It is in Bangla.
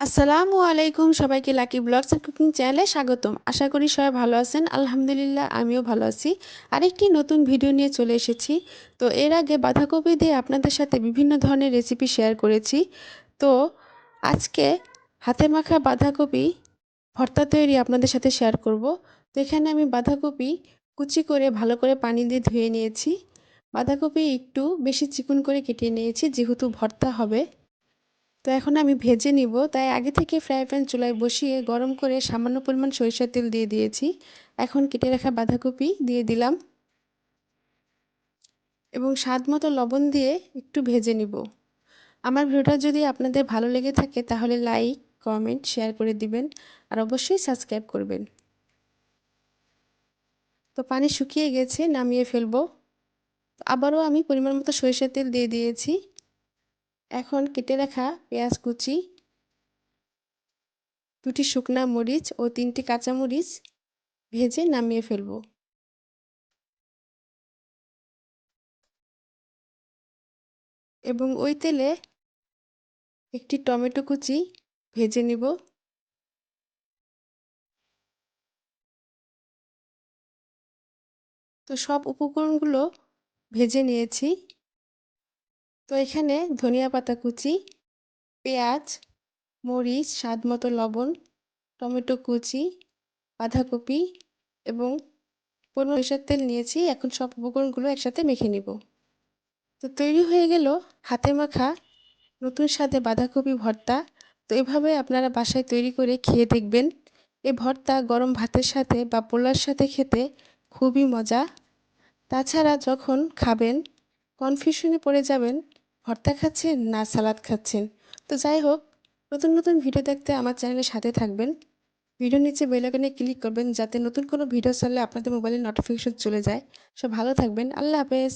আসসালামু আলাইকুম সবাইকে লাকি ব্লগস অ্যান্ড কুকিং চ্যানেলে স্বাগতম। আশা করি সবাই ভালো আছেন। আলহামদুলিল্লাহ, আমিও ভালো আছি। আরেকটি নতুন ভিডিও নিয়ে চলে এসেছি। তো এর আগে বাঁধাকপি দিয়ে আপনাদের সাথে বিভিন্ন ধরনের রেসিপি শেয়ার করেছি। তো আজকে হাতে মাখা বাঁধাকপি ভর্তা তৈরি আপনাদের সাথে শেয়ার করব। তো এখানে আমি বাঁধাকপি কুচি করে ভালো করে পানি দিয়ে ধুয়ে নিয়েছি। বাঁধাকপি একটু বেশি চিকন করে কেটে নিয়েছি, যেহেতু ভর্তা হবে। তো এখন আমি ভেজে নিব। তাই আগে থেকে ফ্রাই প্যান চুলায় বসিয়ে গরম করে সামান্য পরিমাণ সরিষার তেল দিয়ে দিয়েছি। এখন কেটে রাখা বাঁধাকপি দিয়ে দিলাম। এবং স্বাদ মতো লবণ দিয়ে একটু ভেজে নিব। আমার ভিডিওটা যদি আপনাদের ভালো লেগে থাকে তাহলে লাইক কমেন্ট শেয়ার করে দিবেন। আর অবশ্যই সাবস্ক্রাইব করবেন। তো পানি শুকিয়ে গেছে, নামিয়ে ফেলব। আবারও আমি পরিমাণ মতো সরিষার তেল দিয়ে দিয়েছি। এখন কেটে রাখা পেঁয়াজ কুচি, দুটি শুকনা মরিচ ও তিনটি কাঁচামরিচ ভেজে নামিয়ে ফেলব। এবং ওই তেলে একটি টমেটো কুচি ভেজে নিব। তো সব উপকরণগুলো ভেজে নিয়েছি। তো এখানে ধনিয়া পাতা কুচি, পেঁয়াজ, মরিচ, স্বাদ মতো লবণ, টমেটো কুচি, বাঁধাকপি এবং পনেরো সরিষার তেল নিয়েছি। এখন সব উপকরণগুলো একসাথে মেখে নিব। তো তৈরি হয়ে গেল হাতে মাখা নতুন স্বাদে বাঁধাকপি ভর্তা। তো এভাবে আপনারা বাসায় তৈরি করে খেয়ে দেখবেন। এই ভর্তা গরম ভাতের সাথে বা পোলার সাথে খেতে খুবই মজা। তাছাড়া যখন খাবেন কনফিউশনে পড়ে যাবেন ভর্তা খাচ্ছেন না সালাদ খাচ্ছেন? তো যাই হোক, নতুন নতুন ভিডিও দেখতে আমার চ্যানেলের সাথে থাকবেন। ভিডিও নিচে বেলাকনে ক্লিক করবেন যাতে নতুন কোনো ভিডিও ছাড়লে আপনাদের মোবাইলে নোটিফিকেশন চলে যায়। সব ভালো থাকবেন। আল্লাহ হাফেজ।